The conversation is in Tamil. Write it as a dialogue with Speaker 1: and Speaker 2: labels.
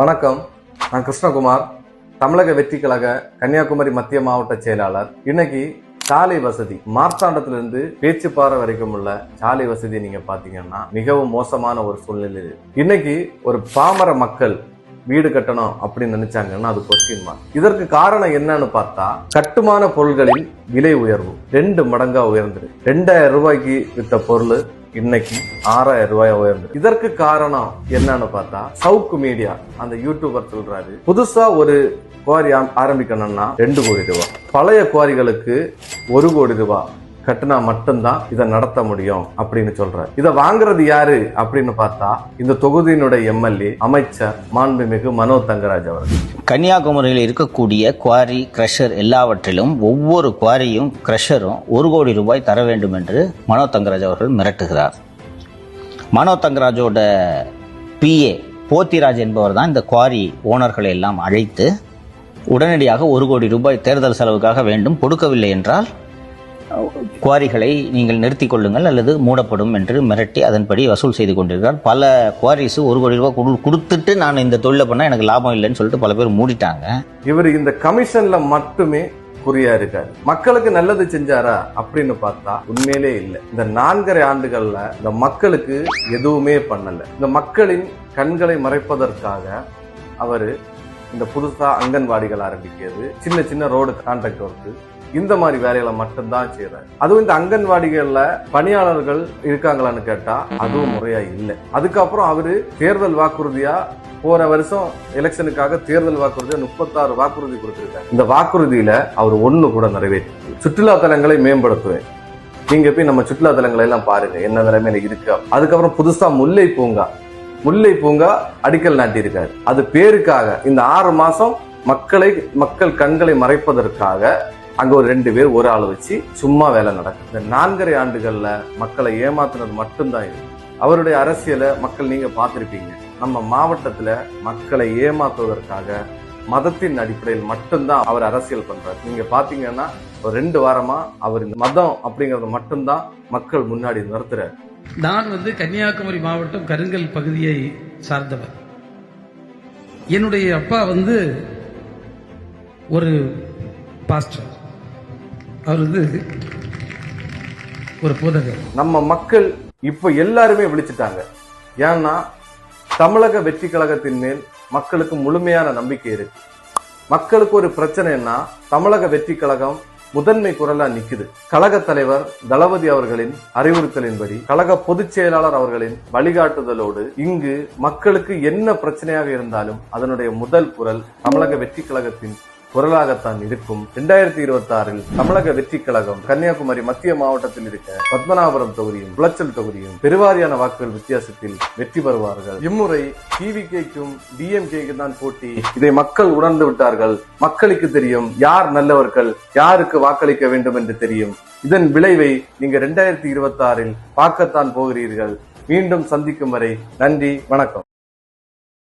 Speaker 1: வணக்கம். நான் கிருஷ்ணகுமார். தமிழக வெற்றி கழக கன்னியாகுமரி மத்திய மாவட்ட செயலாளர். இன்னைக்கு சாலை வசதி மார்த்தாண்டத்திலிருந்து பேச்சுப்பாறை வரைக்கும் உள்ள சாலை வசதி நீங்க பாத்தீங்கன்னா மிகவும் மோசமான ஒரு சூழ்நிலை இன்னைக்கு ஒரு பாமர மக்கள் வீடு கட்டணும் அப்படின்னு நினைச்சாங்கன்னா அது கொஸ்டின் மார்க் இதற்கு காரணம் என்னன்னு பார்த்தா கட்டுமான பொருள்களின் விலை உயர்வு. ரெண்டு மடங்கா உயர்ந்துரு ரெண்டாயிரம் ரூபாய்க்கு வித்த பொருள் இன்னைக்கு ஆறாயிரம் ரூபாய் உயர்ந்து. இதற்கு காரணம் என்னன்னு பார்த்தா சவுக்கு மீடியா அந்த யூடியூபர் சொல்றாரு. புதுசா ஒரு குவாரி ஆரம்பிக்கணும்னா ரெண்டு கோடி ரூபாய் பழைய குவாரிகளுக்கு ஒரு கோடி ரூபாய் கட்டினா மட்டும்தான் இதை நடத்த முடியும் அப்படின்னு சொல்றாரு. இதை வாங்குறது யாரு அப்படின்னு பார்த்தா இந்த தொகுதியினுடைய எம்எல்ஏ அமைச்சர் மாண்புமிகு மனோ தங்கராஜ் அவர்கள்.
Speaker 2: கன்னியாகுமரியில் இருக்கக்கூடிய குவாரி க்ரஷர் எல்லாவற்றிலும் ஒவ்வொரு குவாரியும் க்ரஷரும் ஒரு கோடி ரூபாய் தர வேண்டும் என்று மனோ தங்கராஜ் அவர்கள் மிரட்டுகிறார். மனோ தங்கராஜோட பிஏ போத்திராஜ் என்பவர் தான் இந்த குவாரி ஓனர்களை எல்லாம் அழைத்து உடனடியாக ஒரு கோடி ரூபாய் தேர்தல் செலவுக்காக வேண்டும் கொடுக்கவில்லை என்றால் குவாரிகளை நீங்கள் நிறுத்திக் கொள்ளுங்கள் அல்லது மூடப்படும் என்று மிரட்டி அதன்படி வசூல் செய்து கொண்டிருக்கிறார். பல குவாரிஸ் ஒரு கோடி ரூபாய் கொடு கொடுத்துட்டு நான் இந்த தொழிலை பண்ணால் எனக்கு லாபம் இல்லைன்னு சொல்லிட்டு பல பேர் மூடிட்டாங்க.
Speaker 1: இவர் இந்த கமிஷன்ல மட்டுமே குறியா இருக்காரு. மக்களுக்கு நல்லது செஞ்சாரா அப்படின்னு பார்த்தா உண்மையிலே இல்லை. இந்த நான்கரை ஆண்டுகள்ல இந்த மக்களுக்கு எதுவுமே பண்ணல. இந்த மக்களின் கண்களை மறைப்பதற்காக அவரு இந்த புதுசா அங்கன்வாடிகள் ஆரம்பிக்கிறது. சின்ன சின்ன ரோடு கான்ட்ராக்ட் ஒர்க்கு இந்த மாதிரி வேலைகளை மட்டும்தான் செய்யறாரு அதுவும் இந்த அங்கன்வாடிகள்ல பணியாளர்கள் இருக்காங்களான்னு கேட்டா அதுவும் முறையா இல்லை. அதுக்கப்புறம் அவரு தேர்தல் வாக்குறுதியா போற வருஷம் எலெக்ஷனுக்காக தேர்தல் வாக்குறுதியா முப்பத்தாறு வாக்குறுதி கொடுத்திருக்காரு. இந்த வாக்குறுதியில அவர் ஒண்ணு கூட நிறைவேற்றி சுற்றுலா தலங்களை மேம்படுத்துவேன். நீங்க போய் நம்ம சுற்றுலா தலங்களை எல்லாம் பாருங்க என்ன நிலைமையில இருக்கு அதுக்கப்புறம் புதுசா முல்லை பூங்கா. முல்லை பூங்கா அடிக்கல் நாட்டியிருக்காரு. அது பேருக்காக இந்த ஆறு மாசம் மக்களை மக்கள் கண்களை மறைப்பதற்காக அங்க ஒரு ரெண்டு பேர் ஒரு ஆள் வச்சு சும்மா வேலை நடக்கும். இந்த நான்கரை ஆண்டுகள்ல மக்களை ஏமாத்துனது மட்டும்தான் இது. அவருடைய அரசியலை மக்கள் நீங்க பார்த்துருப்பீங்க. நம்ம மாவட்டத்துல மக்களை ஏமாத்துவதற்காக மதத்தின் அடிப்படையில் மட்டும்தான் அவர் அரசியல் பண்றாரு. நீங்க பாத்தீங்கன்னா ஒரு ரெண்டு வாரமா அவர் இந்த மதம் அப்படிங்கறத மட்டும்தான் மக்கள் முன்னாடி நிறுத்துறாரு.
Speaker 3: நான் வந்து கன்னியாகுமரி மாவட்டம் கருங்கல் பகுதியை சார்ந்தவர். என்னுடைய அப்பா வந்து ஒரு பாஸ்டர் அவர் வந்து ஒரு போதகர்.
Speaker 1: நம்ம மக்கள் இப்ப எல்லாருமே விழிச்சிட்டாங்க. ஏன்னா தமிழக வெற்றி கழகத்தின் மேல் மக்களுக்கு முழுமையான நம்பிக்கை இருக்கு. மக்களுக்கு ஒரு பிரச்சனைன்னா தமிழக வெற்றி கழகம் முதன்மை குரலா நிக்குது. கழக தலைவர் தளபதி அவர்களின் அறிவுறுத்தலின்படி கழக பொதுச் செயலாளர் அவர்களின் வழிகாட்டுதலோடு இங்கு மக்களுக்கு என்ன பிரச்சனையாக இருந்தாலும் அதனுடைய முதல் குரல் தமிழக வெற்றி கழகத்தின் குரலாகத்தான் இருக்கும். இரண்டாயிரத்தி இருபத்தி ஆறில் தமிழக வெற்றி கழகம் கன்னியாகுமரி மத்திய மாவட்டத்தில் இருக்க பத்மநாபபுரம் தொகுதியும் குளச்சல் தொகுதியும் பெருவாரியான வாக்குகள் வித்தியாசத்தில் வெற்றி பெறுவார்கள். இம்முறை டிவிகேக்கும் டிஎம்கேக்கும் தான் போட்டி. இதை மக்கள் உணர்ந்து விட்டார்கள். மக்களுக்கு தெரியும் யார் நல்லவர்கள் யாருக்கு வாக்களிக்க வேண்டும் என்று தெரியும். இதன் விளைவை நீங்க இரண்டாயிரத்தி இருபத்தி ஆறில் பார்க்கத்தான் போகிறீர்கள். மீண்டும் சந்திக்கும் வரை நன்றி வணக்கம்.